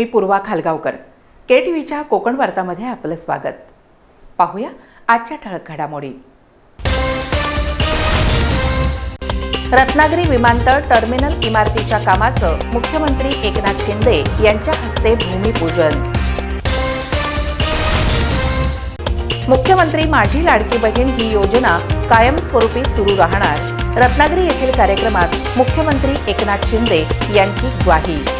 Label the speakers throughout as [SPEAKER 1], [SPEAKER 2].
[SPEAKER 1] मी पूर्वा खालगावकर. के T व्हीच्या कोकण वार्तामध्ये आपलं स्वागत. पाहूया आजच्या ठळक घडामोडी. रत्नागिरी विमानतळ टर्मिनल इमारतीच्या कामाचं मुख्यमंत्री एकनाथ शिंदे यांच्या हस्ते भूमिपूजन. मुख्यमंत्री माझी लाडकी बहीण ही योजना कायमस्वरूपी सुरू राहणार. रत्नागिरी येथील कार्यक्रमात मुख्यमंत्री एकनाथ शिंदे यांची ग्वाही.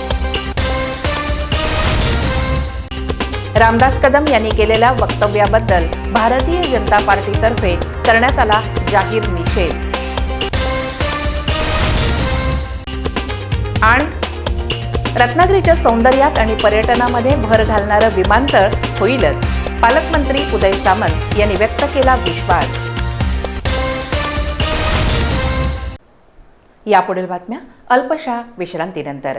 [SPEAKER 1] रामदास कदम यांनी केलेल्या वक्तव्याबद्दल भारतीय जनता पार्टीतर्फे करण्यात आला जाहीर निषेध. आणि रत्नागिरीच्या सौंदर्यात आणि पर्यटनामध्ये भर घालणारं विमानतळ होईलच पालकमंत्री उदय सामंत यांनी व्यक्त केला विश्वास. यापुढील बातम्या अल्पशा विश्रांतीनंतर.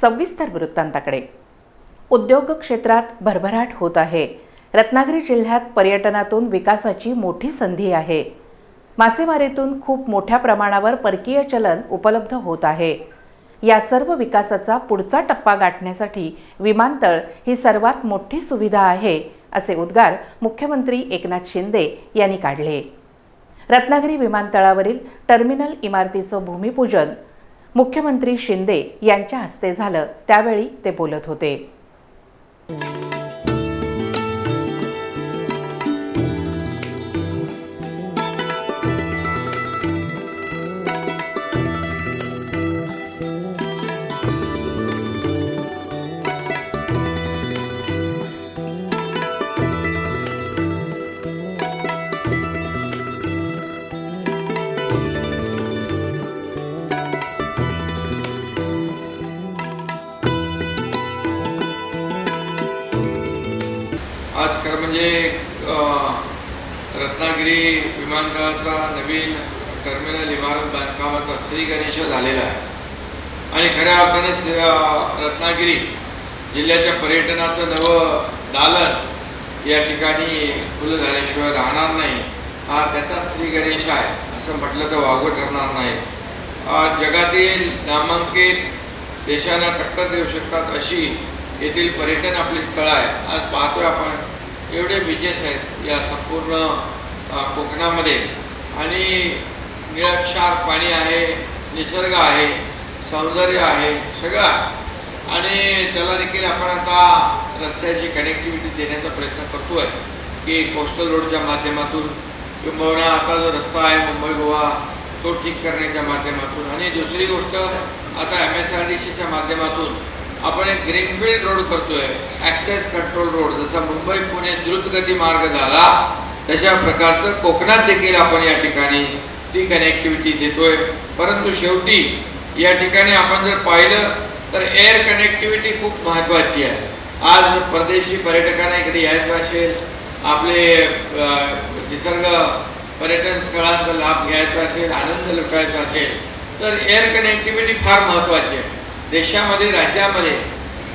[SPEAKER 1] सविस्तर वृत्तांताकडे. उद्योग क्षेत्रात भरभराट होत आहे. रत्नागिरी जिल्ह्यात पर्यटनातून विकासाची मोठी संधी आहे. मासेमारीतून खूप मोठ्या प्रमाणावर परकीय चलन उपलब्ध होत आहे. या सर्व विकासाचा पुढचा टप्पा गाठण्यासाठी विमानतळ ही सर्वात मोठी सुविधा आहे असे उद्गार मुख्यमंत्री एकनाथ शिंदे यांनी काढले. रत्नागिरी विमानतळावरील टर्मिनल इमारतीचं भूमिपूजन मुख्यमंत्री शिंदे यांच्या हस्ते झालं. त्यावेळी ते बोलत होते.
[SPEAKER 2] आज खरं म्हणजे रत्नागिरी विमानतळाचा नवीन टर्मिनल इमारत बांधकामाचा श्री गणेश झालेला आहे. आणि खऱ्या अर्थाने रत्नागिरी जिल्ह्याच्या पर्यटनाचं नवं दालन या ठिकाणी खुलं झाल्याशिवाय राहणार नाही. हा त्याचा श्री गणेश आहे असं म्हटलं तर वावगं ठरणार नाही. जगातील नामांकित देशांना टक्कर देऊ शकतात अशी येथील पर्यटन आपली स्थळं आहे आज पाहतोय आपण एवढे बीचेस आहेत या संपूर्ण कोकणामध्ये. आणि निरक्षार पाणी आहे निसर्ग आहे सौंदर्य आहे सगळं आणि त्याला देखील आपण आता रस्त्याची कनेक्टिव्हिटी देण्याचा प्रयत्न करतो आहे की कोस्टल रोडच्या माध्यमातून. किंबहुना आता जो रस्ता आहे मुंबई गोवा तो ठीक करण्याच्या माध्यमातून. आणि दुसरी गोष्ट आता एम एस आर डी सीच्या माध्यमातून आपण एक ग्रीनफील्ड रोड करतोय ॲक्सेस कंट्रोल रोड जसा मुंबई पुणे द्रुतगती मार्ग झाला तशा प्रकारचं कोकणात देखील आपण या ठिकाणी ती कनेक्टिव्हिटी देतोय. परंतु शेवटी या ठिकाणी आपण जर पाहिलं तर एअर कनेक्टिव्हिटी खूप महत्त्वाची आहे. आज परदेशी पर्यटकांना इकडे यायचं असेल आपले निसर्ग पर्यटन स्थळांचा लाभ घ्यायचा असेल आनंद लुटायचा असेल तर एअर कनेक्टिव्हिटी फार महत्त्वाची आहे. देशामध्ये राज्यामध्ये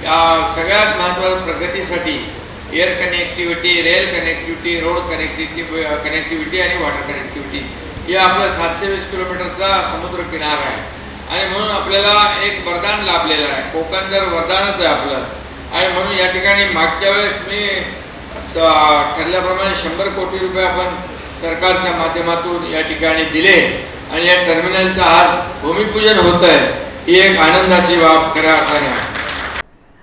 [SPEAKER 2] या सगळ्यात महत्त्वाच्या प्रगतीसाठी air connectivity rail connectivity road connectivity connectivity आणि वॉटर कनेक्टिव्हिटी हे आपलं सातशे वीस किलोमीटरचा समुद्र किनारा आहे. आणि म्हणून आपल्याला एक वरदान लाभलेलं आहे. कोकण तर वरदानच आहे आपलं. आणि म्हणून या ठिकाणी मागच्या वेळेस मी स- ठरल्याप्रमाणे शंभर कोटी रुपये आपण सरकारच्या माध्यमातून या ठिकाणी दिले. आणि या टर्मिनलचं आज भूमिपूजन होत आहे ही एक आनंदाची बाब खऱ्या अर्थाने आहे.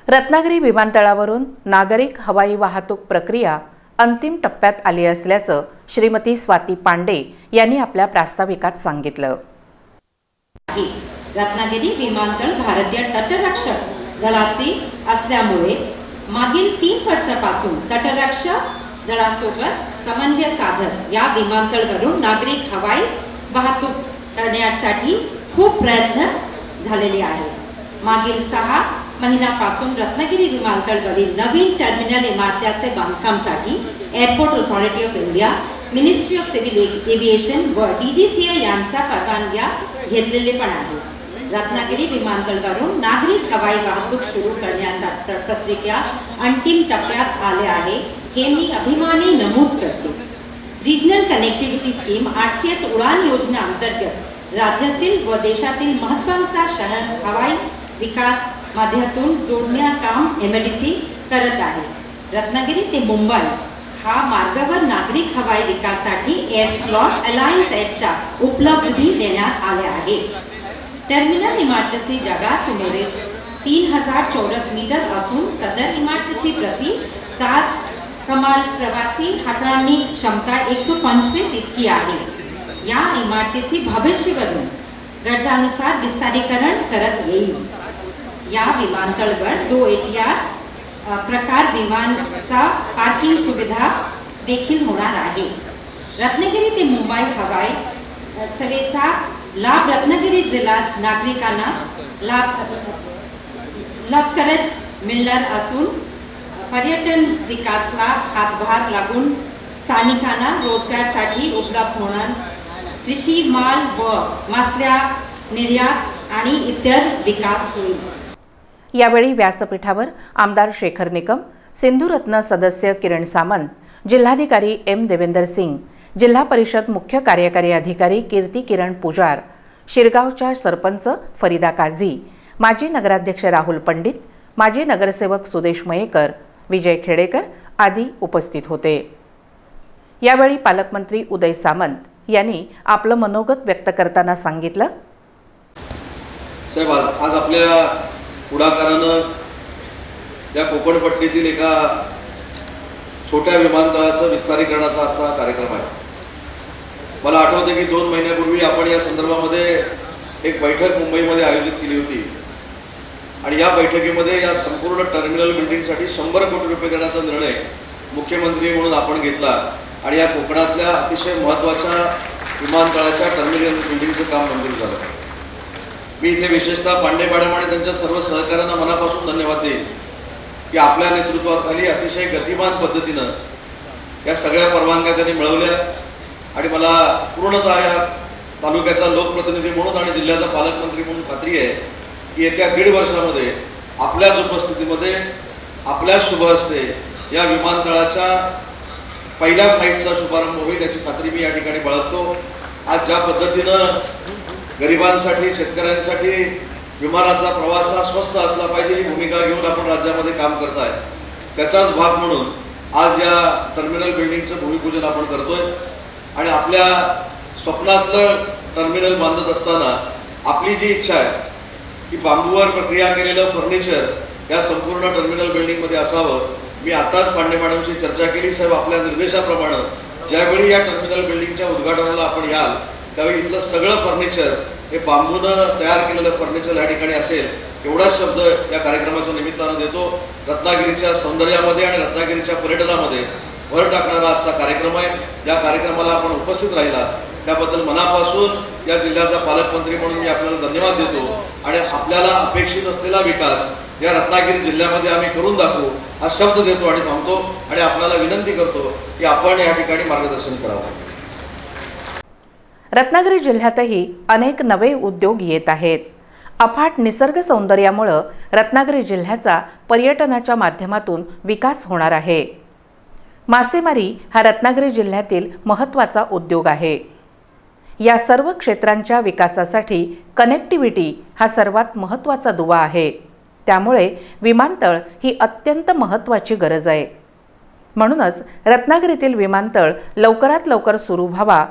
[SPEAKER 1] रत्नागिरी विमानतळावरून नागरिक हवाई वाहतूक प्रक्रिया अंतिम टप्प्यात आली असल्याचं श्रीमती स्वाती पांडे यांनी आपल्या प्रास्ताविकात सांगितलं.
[SPEAKER 3] रत्नागिरी विमानतळ भारतीय तटरक्षक दलाचे असल्यामुळे मागील तीन वर्षापासून तटरक्षक दलासोबत समन्वय साधत या विमानतळवरून नागरिक हवाई वाहतूक करण्यासाठी खूप प्रयत्न झालेले आहे. मागील सहा महिन्यापासून रत्नागिरी विमानतळवरील नवीन टर्मिनल इमारत्याचे बांधकामसाठी airport authority of India ministry of civil aviation व डी जी सी आय यांचा परवानग्या घेतलेले पण आहे. रत्नागिरी विमानतळवरून नागरिक हवाई वाहतूक सुरू करण्यासाठी प्रक्रिया अंतिम टप्प्यात आले आहे हे मी अभिमानी नमूद करते. Regional connectivity scheme R C S Udan योजना अंतर्गत राज्यातील व देशातील महत्त्वाचा शहर हवाई विकास माध्यमातून जोडण्या काम एम करत आहे. रत्नागिरी ते मुंबई हा मार्गावर नागरिक हवाई विकासासाठी एअर स्लॉट अलायन्स एडच्या उपलब्धी देण्यात आल्या आहे टर्मिनल इमारतीची जागा सुमारे तीन हजार चौरस मीटर असून सदर इमारतीची प्रति तास कमाल प्रवासी हाताळणी क्षमता एकशे पंचवीस इतकी आहे. या इमारतीची भविष्यवरून गरजानुसार विस्तारीकरण करत येईल. या विमानतळवर दो एटीआर प्रकार विमानचा पार्किंग सुविधा देखील होणार आहे. रत्नागिरी ते मुंबई हवाई सेवेचा लाभ रत्नागिरी जिल्ह्यात नागरिकांना लाभ लवकरच मिळणार असून पर्यटन विकासला हातभार लागून स्थानिकांना रोजगारसाठी उपलब्ध होणार कृषी माल व मासल्या निर्यात आणि इतर विकास होईल.
[SPEAKER 1] यावेळी व्यासपीठावर आमदार शेखर निकम सिंधुरत्न सदस्य किरण सामंत जिल्हाधिकारी एम देवेंदर सिंग जिल्हा परिषद मुख्य कार्यकारी अधिकारी कीर्ती किरण पुजार शिरगावच्या सरपंच फरीदा काझी माजी नगराध्यक्ष राहुल पंडित माजी नगरसेवक सुदेश मयेकर विजय खेडेकर आदी उपस्थित होते. यावेळी पालकमंत्री उदय सामंत यांनी आपलं मनोगत व्यक्त करताना सांगितलं.
[SPEAKER 4] साहेब आज आज आपल्या पुढाकारानं या कोकणपट्टीतील एका छोट्या विमानतळाचं विस्तारीकरणाचा आजचा कार्यक्रम आहे. मला आठवतं की दोन महिन्यापूर्वी आपण या संदर्भामध्ये एक बैठक मुंबईमध्ये आयोजित केली होती. आणि या बैठकीमध्ये या संपूर्ण टर्मिनल बिल्डिंगसाठी शंभर कोटी रुपये देण्याचा निर्णय मुख्यमंत्री म्हणून आपण घेतला. आणि या कोकणातल्या अतिशय महत्त्वाच्या विमानतळाच्या टर्मिनल बिल्डिंगचं काम मंजूर झालं. मी इथे विशेषतः पांडे मॅडम आणि त्यांच्या सर्व सहकाऱ्यांना मनापासून धन्यवाद देईन की आपल्या नेतृत्वाखाली अतिशय गतिमान पद्धतीनं या सगळ्या परवानग्या त्यांनी मिळवल्या आणि मला पूर्णतः या तालुक्याचा लोकप्रतिनिधी म्हणून आणि जिल्ह्याचा पालकमंत्री म्हणून खात्री आहे की येत्या दीड वर्षामध्ये आपल्याच उपस्थितीमध्ये आपल्याच शुभ असते या विमानतळाच्या पहिल्या फ्लाईटचा शुभारंभ होईल याची खात्री मी या ठिकाणी बाळगतो. आज ज्या पद्धतीनं गरिबांसाठी शेतकऱ्यांसाठी विमानाचा प्रवास हा स्वस्त असला पाहिजे ही भूमिका घेऊन आपण राज्यामध्ये काम करत आहे त्याचाच भाग म्हणून आज या टर्मिनल बिल्डिंगचं भूमिपूजन आपण करतोय. आणि आपल्या स्वप्नातलं टर्मिनल बांधत असताना आपली जी इच्छा आहे की बांबूवर प्रक्रिया केलेलं फर्निचर या संपूर्ण टर्मिनल बिल्डिंगमध्ये असावं मी आताच पांडे मॅडमशी चर्चा केली साहेब आपल्या निर्देशाप्रमाणे ज्यावेळी या टर्मिनल बिल्डिंगच्या उद्घाटनाला आपण याल त्यावेळी इथलं सगळं फर्निचर हे बांबूनं तयार केलेलं फर्निचर या ठिकाणी असेल एवढाच शब्द या कार्यक्रमाच्या निमित्तानं देतो. रत्नागिरीच्या सौंदर्यामध्ये आणि रत्नागिरीच्या पर्यटनामध्ये भर टाकणारा आजचा कार्यक्रम आहे. या कार्यक्रमाला आपण उपस्थित राहिला. त्याबद्दल मनापासून या जिल्ह्याचा पालकमंत्री म्हणून मी आपल्याला धन्यवाद देतो. आणि आपल्याला अपेक्षित असलेला विकास या रत्नागिरी जिल्ह्यामध्ये आम्ही करून दाखवू हा शब्द देतो आणि थांबतो आणि आपल्याला विनंती करतो की आपण या ठिकाणी मार्गदर्शन करावं.
[SPEAKER 1] रत्नागिरी जिल्ह्यातही अनेक नवे उद्योग येत आहेत. अफाट निसर्ग सौंदर्यामुळं रत्नागिरी जिल्ह्याचा पर्यटनाच्या माध्यमातून विकास होणार आहे. मासेमारी हा रत्नागिरी जिल्ह्यातील महत्त्वाचा उद्योग आहे. या सर्व क्षेत्रांच्या विकासासाठी कनेक्टिव्हिटी हा सर्वात महत्त्वाचा दुवा आहे. त्यामुळे विमानतळ ही अत्यंत महत्त्वाची गरज आहे. म्हणूनच रत्नागिरीतील विमानतळ लवकरात लवकर सुरू व्हावा.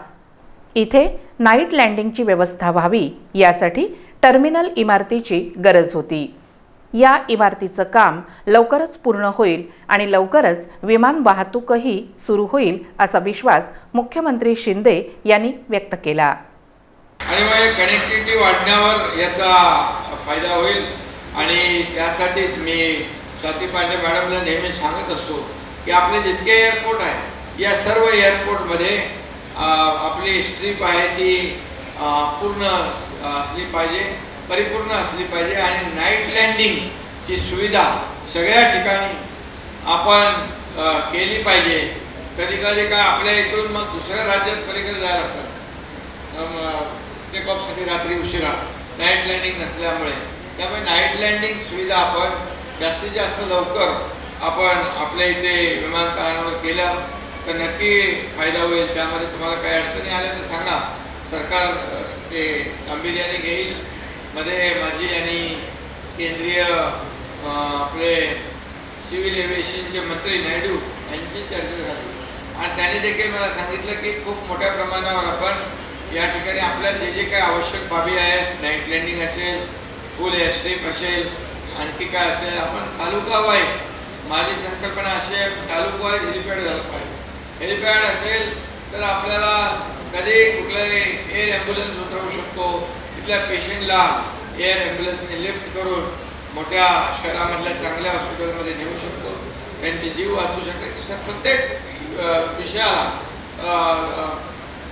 [SPEAKER 1] इथे नाईट लँडिंगची व्यवस्था व्हावी यासाठी टर्मिनल इमारतीची गरज होती. या इमारतीचं काम लवकरच पूर्ण होईल आणि लवकरच विमान वाहतूकही सुरू होईल असा विश्वास मुख्यमंत्री शिंदे यांनी व्यक्त केला.
[SPEAKER 2] आणि कनेक्टिव्हिटी वाढण्यावर याचा फायदा होईल. आणि त्यासाठीच मी स्वाती पांडे मॅडमला नेहमी सांगत असतो की आपले जितके एअरपोर्ट आहे या सर्व एअरपोर्टमध्ये आपली स्ट्रीप आहे ती पूर्ण असली पाहिजे परिपूर्ण असली पाहिजे आणि नाईट लँडिंगची सुविधा सगळ्या ठिकाणी आपण केली पाहिजे. कधी कधी काय आपल्या इथून मग दुसऱ्या राज्यात पलीकडे जायला लागतं. टेकऑफसाठी रात्री उशिरा. नाईट लँडिंग नसल्यामुळे. त्यामुळे नाईट लँडिंग सुविधा आपण जास्तीत जास्त लवकर आपण आपल्या इथे विमानतळांवर केलं तर नक्की फायदा होईल. त्यामध्ये तुम्हाला काही अडचणी आल्या तर सांगा. सरकार ते गांभीर्याने घेईल. मध्ये माझी आणि केंद्रीय आपले सिव्हिल एव्हिएशनचे मंत्री नायडू यांची चर्चा झाली. आणि त्यांनी देखील मला सांगितलं की खूप मोठ्या प्रमाणावर आपण या ठिकाणी आपल्याला जे जे काही आवश्यक बाबी आहेत नाईट लँडिंग असेल फुल एस्ट्रीप असेल आणखी काय असेल आपण तालुका वाईज माझी संकल्पना अशी आहे तालुका वाईज हेलिपॅड झालं पाहिजे. हेलिपॅड असेल तर आपल्याला कधी कुठल्याही एअर ॲम्ब्युलन्स उतरवू शकतो. तिथल्या पेशंटला एअर ॲम्ब्युलन्सने लिफ्ट करून मोठ्या शहरामधल्या चांगल्या हॉस्पिटलमध्ये नेऊ शकतो. त्यांचे जीव वाचू शकते प्रत्येक विषयाला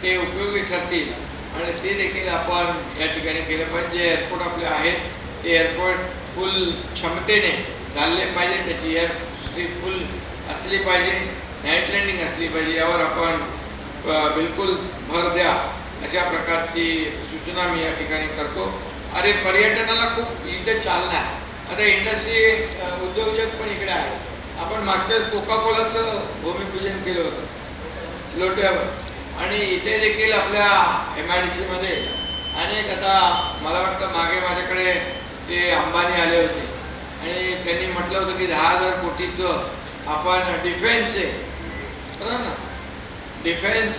[SPEAKER 2] ते उपयोगी ठरतील. आणि ते देखील आपण या ठिकाणी केलं पाहिजे. जे एअरपोर्ट आपले आहेत. ते एअरपोर्ट फुल क्षमतेने चालले पाहिजे. त्याची एअर स्ट्रीट फुल असली पाहिजे. नाईट लँडिंग असली पाहिजे. यावर आपण बिलकुल भर द्या. अशा प्रकारची सूचना मी या ठिकाणी करतो. अरे पर्यटनाला खूप इथे चालना आहे. आता इंडस्ट्री उद्योजक पण इकडे आहे. आपण मागच्या कोका कोलाचं भूमिपूजन केलं होतं. लोट्यावर. आणि इथे देखील आपल्या एम आय डी सीमध्ये अनेक आता मला वाटतं मागे माझ्याकडे ते अंबानी आले होते. आणि त्यांनी म्हटलं होतं की दहा हजार कोटीचं आपण डिफेन्स आहे. बरोबर ना? डिफेन्स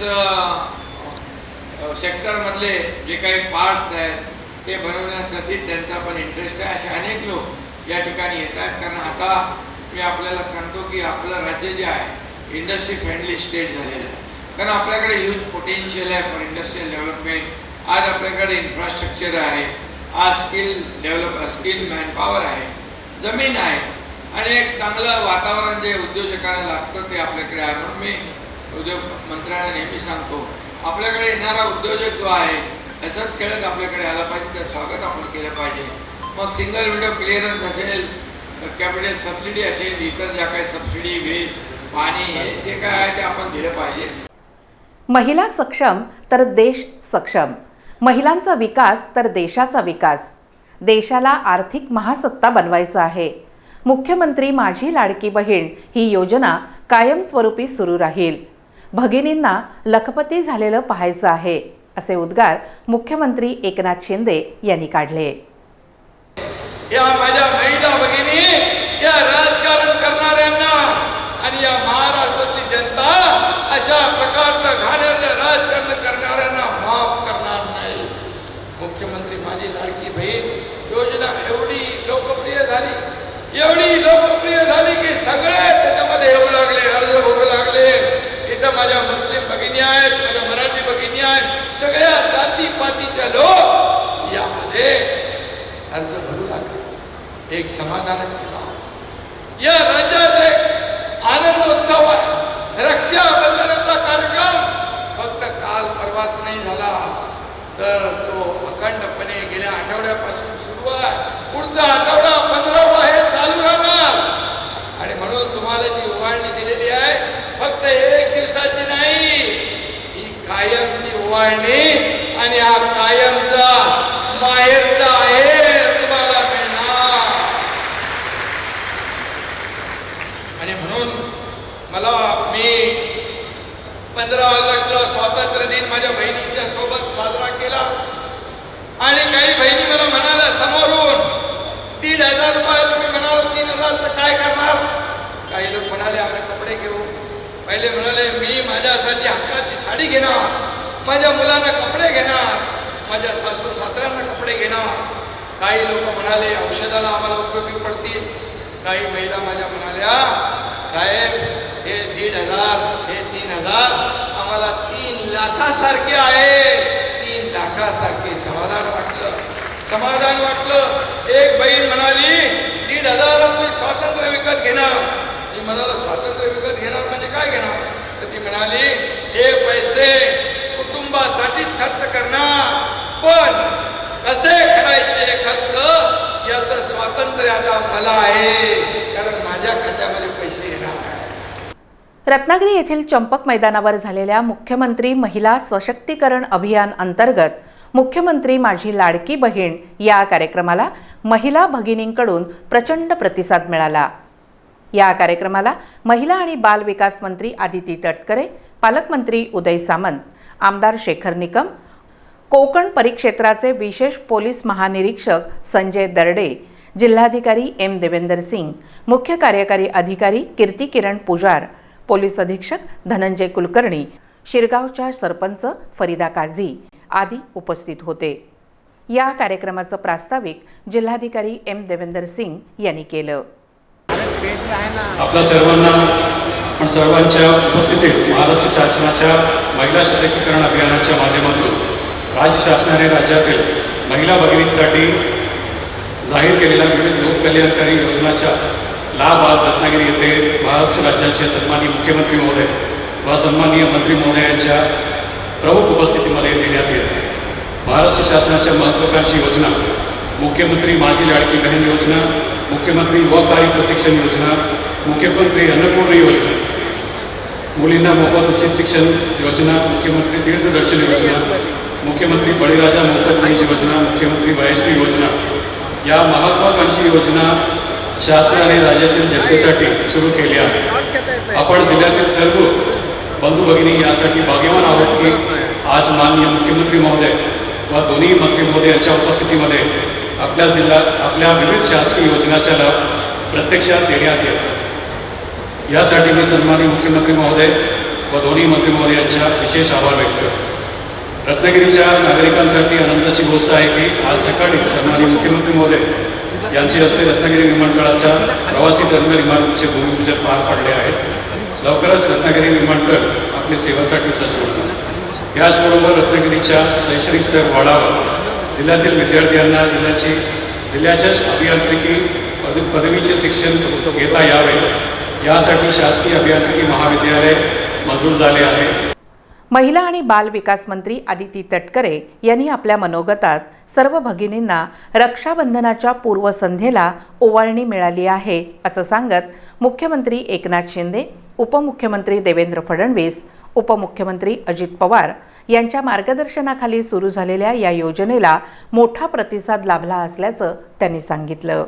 [SPEAKER 2] सेक्टरमधले जे काही पार्ट्स आहेत ते बनवण्यासाठी त्यांचा पण इंटरेस्ट आहे. असे अनेक लोक या ठिकाणी येत आहेत. कारण आता मी आपल्याला सांगतो की आपलं राज्य जे आहे इंडस्ट्री फ्रेंडली स्टेट झालेलं आहे. कारण आपल्याकडे ह्यूज पोटेन्शियल आहे फॉर इंडस्ट्रियल डेव्हलपमेंट आज आपल्याकडे इन्फ्रास्ट्रक्चर आहे. आज स्किल डेव्हलप स्किल मॅनपॉवर आहे. जमीन आहे. आणि एक चांगलं वातावरण जे उद्योजकांना लागतं ते आपल्याकडे आहे. म्हणून मी उद्योग मंत्र्यांना नेहमी सांगतो आपल्याकडे येणारा उद्योजक जो आहे असंच खेळत आपल्याकडे आला पाहिजे. त्याचं स्वागत आपण केलं पाहिजे. मग सिंगल विंडो क्लिअरन्स असेल कॅपिटल सबसिडी असेल इतर ज्या काही सबसिडी वीज पाणी हे जे काय आहे ते आपण दिलं पाहिजे.
[SPEAKER 1] महिला सक्षम तर देश सक्षम. महिलांचा विकास तर देशाचा विकास. देशाला आर्थिक महासत्ता बनवायचं आहे. मुख्यमंत्री माझी लाडकी बहीण ही योजना कायमस्वरूपी सुरू राहील. भगिनींना लखपती झालेलं पाहायचं आहे असे उद्गार मुख्यमंत्री एकनाथ शिंदे यांनी काढले.
[SPEAKER 2] या माझ्या महिला भगिनी या राजकारण बहीण योजना एवढी लोकप्रिय झाली, एवढी लोकप्रिय झाली की सगळे त्याच्यामध्ये येऊ लागले, अर्ज़ भरू लागले. इथं माझ्या मुस्लिम भगिनी आहेत, माझ्या मराठी भगिनी आहेत, सगळ्या जातीपातीच्या लोक यामध्ये अर्ज़ भरू लागले. एक समाधानाची बाब. या राज्यात एक आनंदोत्सव आहे रक्षाबंधनाचा कार्यक्रम फक्त काल परवाच नाही झाला, तर तो अखंडपणे गेल्या आठवड्यापासून सुरुवात. पुढचा आठवडा पंधरावा हे चालू राहणार. आणि म्हणून तुम्हाला जी ओवाळणी दिलेली आहे फक्त एक दिवसाची नाही ही कायमची ओवाळणी आणि हा कायमचा माहेरचा आहे तुम्हाला मिळणार. आणि म्हणून मला मी पंधरा ऑगस्टला स्वातंत्र्य दिन माझ्या बहिणीच्या सोबत साजरा केला. आणि काही बहिणी मला म्हणाल्या समोरून तीन हजार रुपये तुम्ही म्हणाल तीन हजार काय करणार? काही लोक म्हणाले आम्ही कपडे घेऊ. पहिले म्हणाले मी माझ्यासाठी हक्काची साडी घेणार माझ्या मुलांना कपडे घेणार माझ्या सासू सासऱ्यांना कपडे घेणार. काही लोक म्हणाले औषधाला आम्हाला उपयोगी पडतील. काही महिला माझ्या म्हणाल्या साहेब हे दीड हजार हे तीन हजार आम्हाला तीन लाखासारखे आहे. लाखासारखे समाधान वाटलं. समाधान वाटलं. एक बहीण म्हणाली दीड हजार मी स्वातंत्र्य विकत घेणार. ती म्हणाला स्वातंत्र्य विकत घेणार म्हणजे काय घेणार? तर ती म्हणाली हे पैसे कुटुंबासाठीच खर्च करणार. पण कसे करायचे खर्च? याचं स्वातंत्र्य आता मला आहे. कारण माझ्या खात्यामध्ये पैसे
[SPEAKER 1] रत्नागिरी येथील चंपक मैदानावर झालेल्या मुख्यमंत्री महिला सशक्तीकरण अभियान अंतर्गत मुख्यमंत्री माझी लाडकी बहीण या कार्यक्रमाला महिला भगिनींकडून प्रचंड प्रतिसाद मिळाला. या कार्यक्रमाला महिला आणि बाल विकास मंत्री आदिती तटकरे पालकमंत्री उदय सामंत आमदार शेखर निकम कोकण परिक्षेत्राचे विशेष पोलीस महानिरीक्षक संजय दर्डे जिल्हाधिकारी एम देवेंदर सिंग मुख्य कार्यकारी अधिकारी कीर्ती किरण पुजार पोलीस अधीक्षक धनंजय कुलकर्णी शिरगावच्या सरपंच फरीदा काझी आदी उपस्थित होते. या कार्यक्रमाचं प्रास्ताविक जिल्हाधिकारी एम देवेंदर सिंग यांनी केलं.
[SPEAKER 5] आपल्या सर्वांना पण सर्वांच्या उपस्थितीत महाराष्ट्र शासनाच्या महिला सशक्तीकरण अभियानाच्या माध्यमातून राज्य शासनाने राज्यातील महिला भगिनींसाठी जाहीर केलेल्या विविध लोककल्याणकारी योजनाच्या लाभ आज रत्नागिरी येथे महाराष्ट्र राज्याचे सन्माननीय मुख्यमंत्री महोदय व सन्माननीय मंत्री महोदयांच्या प्रमुख उपस्थितीमध्ये देण्यात येत आहे. महाराष्ट्र शासनाच्या महत्त्वाकांक्षी योजना मुख्यमंत्री माझी लाडकी बहीण योजना मुख्यमंत्री व कार्य प्रशिक्षण योजना मुख्यमंत्री अन्नपूर्ण योजना मुलींना मोफत उचित शिक्षण योजना मुख्यमंत्री तीर्थदर्शन योजना मुख्यमंत्री बळीराजा मोफत योजना मुख्यमंत्री वयश्री योजना या महत्वाकांक्षी योजना शासनाने राज्यातील जनतेसाठी सुरू केले आहे. आपण जिल्ह्यातील सर्व बंधू भगिनी यासाठी भाग्यवान आहोत की आज माननीय मुख्यमंत्री महोदय व दोन्ही मंत्री महोदय यांच्या उपस्थितीमध्ये आपल्या जिल्ह्यात आपल्या विविध शासकीय योजनाच्या लाभ प्रत्यक्षात देण्यात येत यासाठी मी सन्माननीय मुख्यमंत्री महोदय व दोन्ही मंत्री महोदय यांच्या विशेष आभार व्यक्त करतो. रत्नागिरीच्या नागरिकांसाठी आनंदाची गोष्ट आहे की आज सकाळी सन्माननीय मुख्यमंत्री महोदय यांचे हस्ते रत्नागिरी विमानतळाच्या प्रवासी टर्मिनल इमारतीचे भूमिपूजन पार पडले आहे लवकरच रत्नागिरी विमानतळ आपल्या सेवेसाठी सज्ज होणार याचबरोबर रत्नागिरीच्या शैक्षणिक स्तर वाढावा. जिल्ह्यातील विद्यार्थ्यांना जिल्ह्याची जिल्ह्याच्याच अभियांत्रिकी पद पदवीचे शिक्षण घेता यावे. यासाठी शासकीय अभियांत्रिकी महाविद्यालय मंजूर झाले आहे.
[SPEAKER 1] महिला आणि बाल विकास मंत्री आदिती तटकरे यांनी आपल्या मनोगतात सर्व भगिनींना रक्षाबंधनाच्या पूर्वसंध्येला ओवाळणी मिळाली आहे असं सांगत मुख्यमंत्री एकनाथ शिंदे उपमुख्यमंत्री देवेंद्र फडणवीस उपमुख्यमंत्री अजित पवार यांच्या मार्गदर्शनाखाली सुरू झालेल्या या योजनेला मोठा प्रतिसाद लाभला असल्याचं त्यांनी सांगितलं.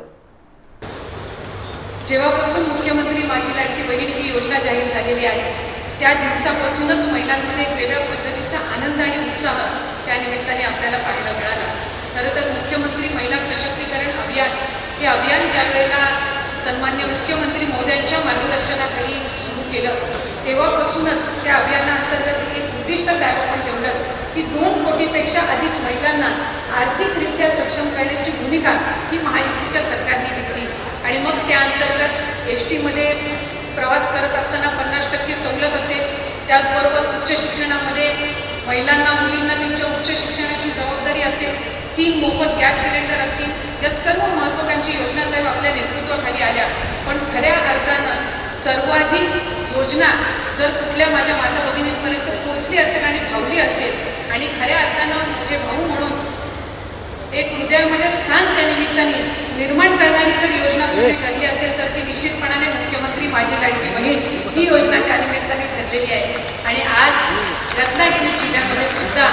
[SPEAKER 6] जेव्हापासून मुख्यमंत्री माझी लाडकी बहीण ही योजना जाहीर झालेली आहे त्या दिवसापासूनच महिलांमध्ये वेगळ्या पद्धतीचा आनंद आणि उत्साह त्या निमित्ताने आपल्याला पाहायला मिळाला. खरं तर मुख्यमंत्री महिला सशक्तीकरण अभियान हे अभियान ज्यावेळेला सन्मान्य मुख्यमंत्री मोद्यांच्या मार्गदर्शनाखाली सुरू केलं तेव्हापासूनच त्या अभियानाअंतर्गत एक उद्दिष्ट साहेब आपण ठेवलं की दोन कोटीपेक्षा अधिक महिलांना आर्थिकरित्या सक्षम करण्याची भूमिका ही महायुतीच्या सरकारने घेतली. आणि मग त्या अंतर्गत एस टीमध्ये प्रवास करत असताना पन्नास टक्के सवलत असेल त्याचबरोबर उच्च शिक्षणामध्ये महिलांना मुलींना त्यांच्या उच्च शिक्षणाची जबाबदारी असेल तीन मोफत गॅस सिलेंडर असतील या सर्व महत्त्वाकांक्षी योजना साहेब आपल्या नेतृत्वाखाली आल्या. पण खऱ्या अर्थानं सर्वाधिक योजना जर कुठल्या माझ्या माता भगिनींपर्यंत पोहोचली असेल आणि भावली असेल आणि खऱ्या अर्थानं मोठे भाऊ म्हणून एक हृदयामध्ये स्थान त्या निमित्ताने निर्माण करणारी जर योजना कुठे ठरली असेल तर ती निश्चितपणाने मुख्यमंत्री माझी लाडकी बहीण ही योजना त्या निमित्ताने ठरलेली आहे. आणि आज रत्नागिरी जिल्ह्यामध्ये सुद्धा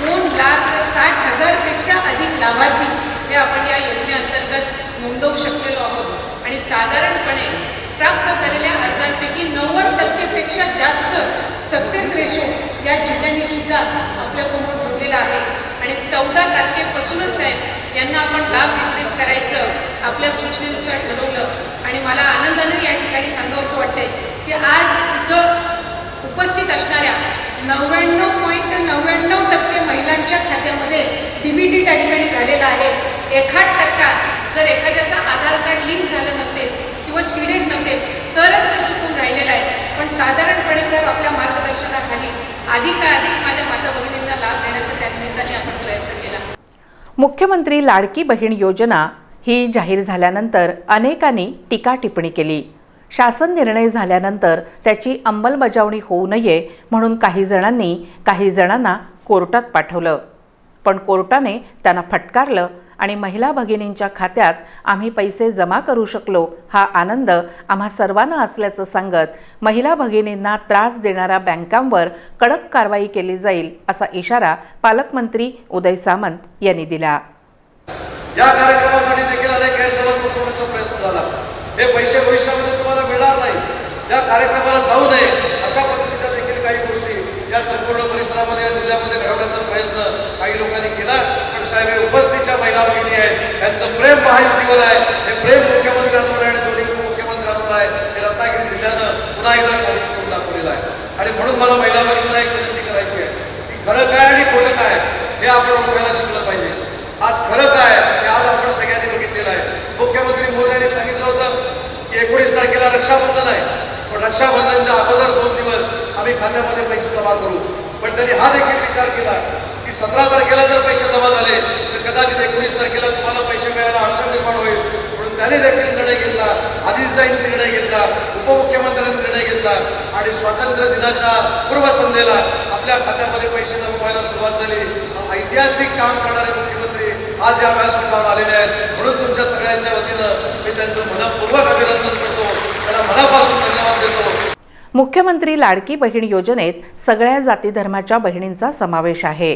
[SPEAKER 6] दोन लाख साठ हजारपेक्षा अधिक लाभार्थी हे आपण या योजनेअंतर्गत नोंदवू शकलेलो आहोत. आणि साधारणपणे प्राप्त झालेल्या अर्जांपैकी नव्वद टक्केपेक्षा जास्त सक्सेस रेशो या जिल्ह्यांनी सुद्धा आपल्यासमोर जोडलेला आहे. आणि चौदा तारखेपासूनच आहे यांना आपण लाभ वितरित करायचं आपल्या सूचनेनुसार ठरवलं. आणि मला आनंदाने या ठिकाणी सांगावंसं वाटतंय की आज इथं उपस्थित असणाऱ्या नव्याण्णव पॉईंट नव्याण्णव टक्के महिलांच्या खात्यामध्ये डी बी त्या ठिकाणी झालेला आहे. एखाद टक्का जर एखाद्याचा आधार कार्ड लिंक झालं नसेल किंवा सिलेट नसेल तरच ते चुकून राहिलेलं आहे. पण साधारणपणे जर आपल्या मार्गदर्शनाखाली अधिकाधिक माझ्या माता भगिनींना लाभ देण्याचा त्या निमित्ताने आपण प्रयत्न केला.
[SPEAKER 1] मुख्यमंत्री लाडकी बहीण योजना ही जाहीर झाल्यानंतर अनेकांनी टीका टिप्पणी केली. शासन निर्णय झाल्यानंतर त्याची अंमलबजावणी होऊ नये म्हणून काही जणांनी काही जणांना कोर्टात पाठवलं. पण कोर्टाने त्यांना फटकारलं आणि महिला भगिनींच्या खात्यात आम्ही पैसे जमा करू शकलो हा आनंद आम्हा सर्वांना असल्याचं सांगत महिला भगिनींना त्रास देणाऱ्या बँकांवर कडक कारवाई केली जाईल असा इशारा पालकमंत्री उदय सामंत यांनी दिला.
[SPEAKER 7] या कार्यक्रमासाठी देखील अनेक गैरसमज पसरवण्याचा प्रयत्न झाला. हे पैसे भविष्यात या कार्यक्रमाला जाऊ नये अशा पद्धतीच्या देखील काही गोष्टी या संपूर्ण परिसरामध्ये या जिल्ह्यामध्ये घडवण्याचा प्रयत्न काही लोकांनी केला. पण साहेब उपस्थितीच्या महिला भगिनी आहेत. यांचं प्रेम महायुतीवर आहे. हे प्रेम मुख्यमंत्र्यांवर आहे आणि दोन्ही उपमुख्यमंत्र्यांवर आहे. हे रत्नागिरी जिल्ह्यानं पुन्हा एकदा साबित करून दाखवलेलं आहे. आणि म्हणून मला महिला भगिनीला एक विनंती करायची आहे की खरं काय आणि खोटं काय हे आपण ओळखायला शिकलं पाहिजे. आज खरं काय हे आज आपण सगळ्यांनी बघितलेलं आहे. मुख्यमंत्री मोदी यांनी सांगितलं होतं की एकोणीस तारखेला रक्षाबंधन आहे. पण रक्षाबंधनच्या अगोदर दोन दिवस आम्ही खात्यामध्ये पैसे जमा करू. पण त्यांनी हा देखील विचार केला की सतरा तारखेला जर पैसे जमा झाले तर कदाचित एकोणीस तारखेला तुम्हाला पैसे मिळायला अडचण निर्माण होईल. म्हणून त्याने देखील निर्णय घेतला आधीचदाईंनी निर्णय घेतला उपमुख्यमंत्र्यांनी निर्णय घेतला आणि स्वातंत्र्य दिनाच्या पूर्वसंध्येला आपल्या खात्यामध्ये पैसे जमा व्हायला सुरुवात झाली. ऐतिहासिक काम करणारे मुख्यमंत्री आज या व्यासपीठावर आलेले आहेत. म्हणून तुमच्या सगळ्यांच्या वतीनं मी त्यांचं मनपूर्वक अभिनंदन करतो.
[SPEAKER 1] मुख्यमंत्री लाडकी बहीण योजनेत सगळ्या जाती धर्माच्या बहिणींचा समावेश आहे.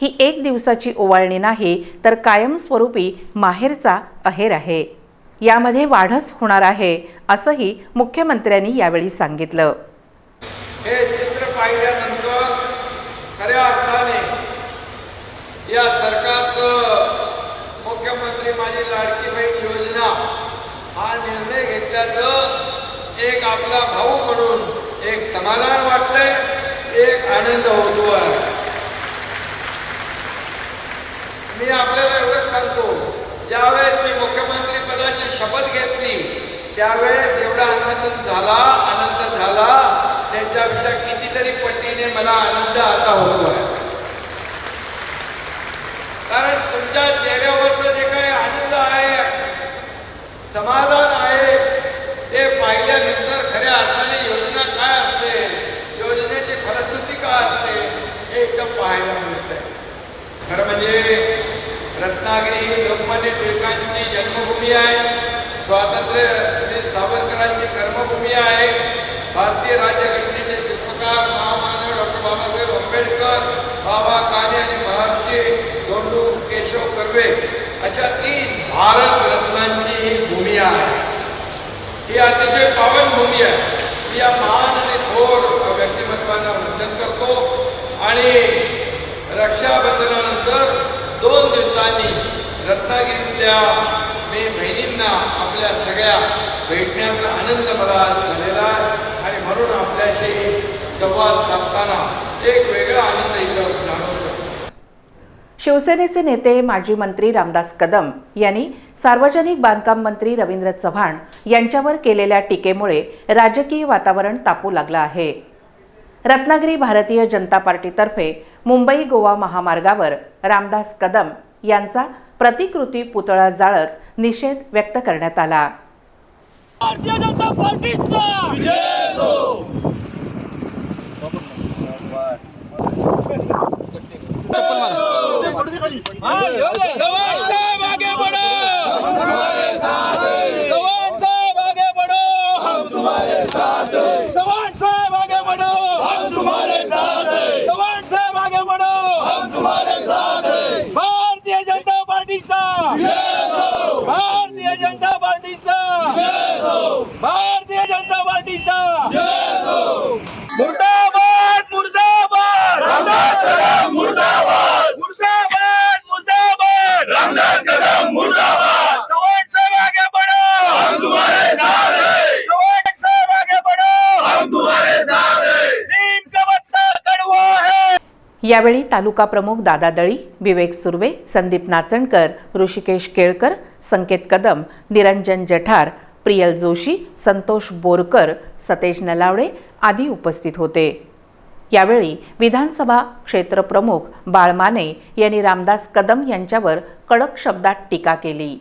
[SPEAKER 1] ही एक दिवसाची ओवाळणी नाही तर कायमस्वरूपी माहेरचा अहेर आहे. यामध्ये वाढच होणार आहे असंही मुख्यमंत्र्यांनी यावेळी सांगितलं.
[SPEAKER 8] हे चित्र पाहिल्यानंतर खऱ्या अर्थाने या सरकारचं मुख्यमंत्री माझी लाडकी बहीण योजना हा निर्णय घेतल्याचं एक आपला भाऊ मला एक वाटतंय एक आनंद होतो आहे मी आपल्याला एवढंच सांगतो ज्यावेळेस मी मुख्यमंत्री पदाची शपथ घेतली त्यावेळेस एवढा आनंद झाला आनंद झाला त्याच्यापेक्षा कितीतरी पटीने मला आनंद आता होतो आहे. कारण तुमच्या चेहऱ्यावरचं जे काही आनंद आहे समाधान काय असते हे एकदम पाहायला मिळतंय खरं म्हणजे रत्नागिरी ही लोकमान्य टिळकांची जन्मभूमी आहे. स्वातंत्र्य सावरकरांची कर्मभूमी आहे. भारतीय राज्यघटनेचे शिल्पकार महामानव डॉक्टर बाबासाहेब आंबेडकर, बाबा काने आणि महर्षी दोंडू केशव कर्वे अशा तीन भारत रत्नांची ही भूमी आहे. ही अतिशय पावन भूमी आहे. या महान व्यक्तिमत्वांना करतो. आणि रक्षाबंधनानंतर दोन दिवसांनी रत्नागिरीतल्या मी बहिणींना आपल्या सगळ्या भेटण्याचा आनंद मला झालेला आहे. आणि म्हणून आपल्याशी संवाद साधताना एक वेगळा आनंद इथं जाणवतो.
[SPEAKER 1] शिवसेनेचे नेते माजी मंत्री रामदास कदम यांनी सार्वजनिक बांधकाम मंत्री रवींद्र चव्हाण यांच्यावर केलेल्या टीकेमुळे राजकीय वातावरण तापू लागलं आहे. रत्नागिरी भारतीय जनता पार्टीतर्फे मुंबई गोवा महामार्गावर रामदास कदम यांचा प्रतिकृती पुतळा जाळत निषेध व्यक्त करण्यात आला.
[SPEAKER 9] भारतीय जनता पार्टीचा जवान साहब आगे बढ़ो जवान साहब आगे बढ़ो जवान साहब आगे बढ़ो। जवान साहब आगे बढ़ो भारतीय जनता पार्टीचा भारतीय जनता पार्टीचा भारतीय जनता पार्टीचा मुर्दाबाद मुर्दाबाद रामदास कदम मुर्दाबाद मुर्दाबाद मुर्दाबाद रामदास कदम मुर्दाबाद जवान साहब आगे बढ़ो हम तुम्हारे साथ हैं जवान साहब आगे बढ़ो हम तुम्हारे साथ हैं नीम का पत्ता कड़वा है
[SPEAKER 1] यावेळी तालुका प्रमुख दादा दळी विवेक सुर्वे संदीप नाचणकर ऋषिकेश केळकर संकेत कदम निरंजन जठार प्रियल जोशी संतोष बोरकर सतेज नलावडे आदी उपस्थित होते. यावेळी विधानसभा क्षेत्रप्रमुख बाळमाने यांनी रामदास कदम यांच्यावर कडक शब्दात टीका केली.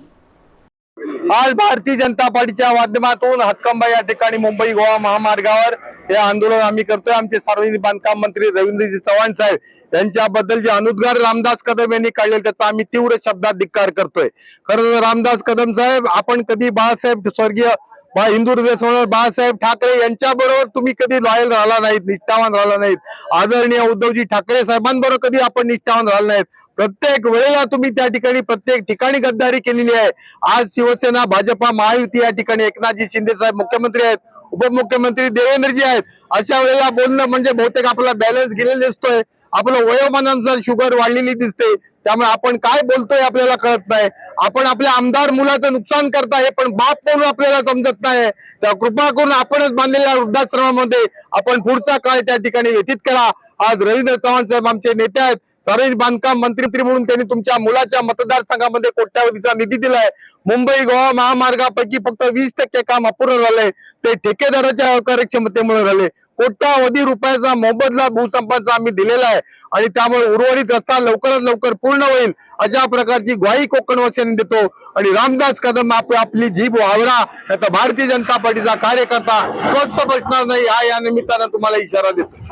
[SPEAKER 10] आज भारतीय जनता पार्टीच्या माध्यमातून हतकंबा या ठिकाणी मुंबई गोवा महामार्गावर हे आंदोलन आम्ही करतोय. आमचे सार्वजनिक बांधकाम मंत्री रवींद्रजी चव्हाण साहेब यांच्याबद्दल जे अनुद्गार रामदास कदम यांनी काढले त्याचा आम्ही तीव्र शब्दात धिक्कार करतोय. खरं रामदास कदम साहेब आपण कधी बाळासाहेब स्वर्गीय बा हिंदू हृदय समोर बाळासाहेब ठाकरे यांच्याबरोबर तुम्ही कधी लॉयल राहिला नाहीत निष्ठावान राहिला नाहीत? आदरणीय उद्धवजी ठाकरे साहेबांबरोबर कधी आपण निष्ठावान राहिला नाहीत? प्रत्येक वेळेला तुम्ही त्या ठिकाणी प्रत्येक ठिकाणी गद्दारी केलेली आहे. आज शिवसेना भाजपा महायुती या ठिकाणी एकनाथजी शिंदे साहेब मुख्यमंत्री आहेत उपमुख्यमंत्री देवेंद्रजी आहेत. अशा वेळेला बोलणं म्हणजे बहुतेक आपला बॅलन्स गेलेला दिसतोय. आपलं वयोमानानुसार शुगर वाढलेली दिसते त्यामुळे आपण काय बोलतोय आपल्याला कळत नाही. आपण आपल्या आमदार मुलाचं नुकसान करताय पण बाप म्हणून आपल्याला समजत नाही. त्या कृपा करून आपणच बांधलेल्या वृद्धाश्रमामध्ये आपण पुढचा काळ त्या ठिकाणी व्यतीत करा. आज रवींद्र चव्हाण साहेब आमचे नेते आहेत. सार्वजनिक बांधकाम मंत्री म्हणून त्यांनी तुमच्या मुलाच्या मतदारसंघामध्ये कोट्यावधीचा निधी दिलाय. मुंबई गोवा महामार्गापैकी फक्त वीस टक्के काम अपूर्ण झालंय. ते ठेकेदाराच्या कार्यक्षमतेमुळे झाले. कोट्यावधी रुपयाचा मोबदला भूसंपाचा आम्ही दिलेला आहे. आणि त्यामुळे उर्वरित रस्ता लवकरात लवकर पूर्ण होईल अशा प्रकारची ग्वाही कोकणवासियांनी देतो. आणि रामदास कदम आप आपली जीभ वावरा आता भारतीय जनता पार्टीचा कार्यकर्ता स्वस्त बसणार नाही हा या निमित्तानं तुम्हाला इशारा देतो.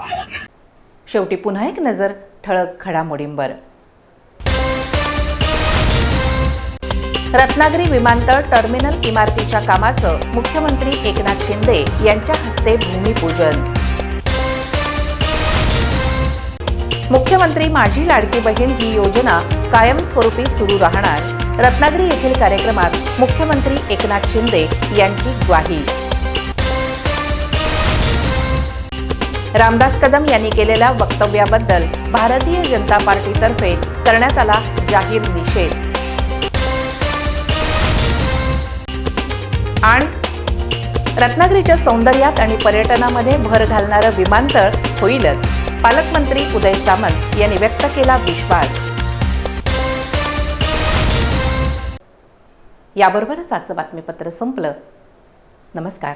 [SPEAKER 1] शेवटी पुन्हा एक नजर ठळक घडामोडींवर. रत्नागिरी विमानतळ टर्मिनल इमारतीच्या कामाचं मुख्यमंत्री एकनाथ शिंदे यांच्या हस्ते भूमिपूजन. मुख्यमंत्री माझी लाडकी बहीण ही योजना कायमस्वरूपी सुरू राहणार. रत्नागिरी येथील कार्यक्रमात मुख्यमंत्री एकनाथ शिंदे यांची ग्वाही. रामदास कदम यांनी केलेल्या वक्तव्याबद्दल भारतीय जनता पार्टीतर्फे करण्यात आला जाहीर निषेध. आणि रत्नागिरीच्या सौंदर्यात आणि पर्यटनामध्ये भर घालणारं विमानतळ होईलच. पालकमंत्री उदय सामंत यांनी व्यक्त केला विश्वास. याबरोबरच आजचं बातमीपत्र संपलं. नमस्कार.